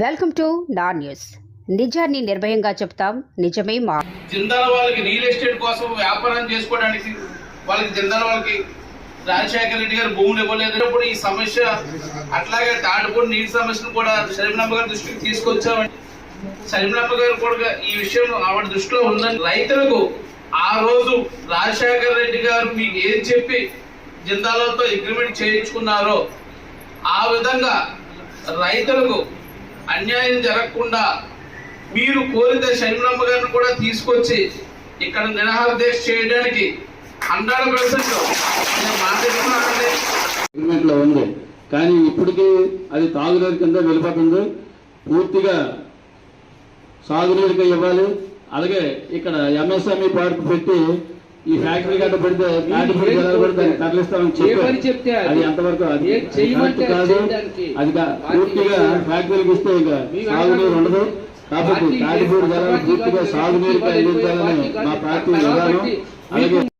Welcome to నా news. నిజాన్ని నిర్భయంగా చెప్తాం. నిజమే మా జిందాల వాళ్ళకి రియల్ ఎస్టేట్ కోసం వ్యాపారం చేసుకోవడానికి వాళ్ళకి జిందాల వాళ్ళకి రాజశేఖర రెడ్డి గారు భూములు ఇవ్వలేదు. ఈ సమస్య అట్లాగే తాటిపూడి నీటి సమస్యను కూడా శరీరమ్మ గారి దృష్టికి తీసుకొచ్చామని శరీరమ్మ గారు కూడా ఈ విషయం ఆవిడ దృష్టిలో ఉందని రైతులకు ఆ రోజు రాజశేఖర రెడ్డి గారు మీకు ఏం చెప్పి జిందాలతో అగ్రిమెంట్ చేయించుకున్నారో ఆ విధంగా రైతులకు అన్యాయం జరగకుండా మీరు కోరిత షణ్ముఖమ్మ గారిని కూడా తీసుకొచ్చి ఇక్కడ నిరాహార చేయడానికి హండ్రెడ్ పర్సెంట్ అగ్రిమెంట్లో ఉంది. కానీ ఇప్పటికీ అది తాగునీరు కింద వెళ్ళిపోతుంది పూర్తిగా సాగునీరుగా ఇవ్వాలి. అలాగే ఇక్కడ ఎంఎస్ఎంఈ పార్క్ పెట్టి ఈ ఫ్యాక్టరీ గట్ట పెడితే తరలిస్తామని చెప్తే అది. ఎంతవరకు అది కాదు. అది పూర్తిగా ఫ్యాక్టరీకి ఇస్తే ఇక సాగునీరు ఉండదు కాబట్టి జనాలు పార్టీ పూర్తిగా సాగునీరుకి అందించాలని మా పార్టీ కాబట్టి విధానం అలాగే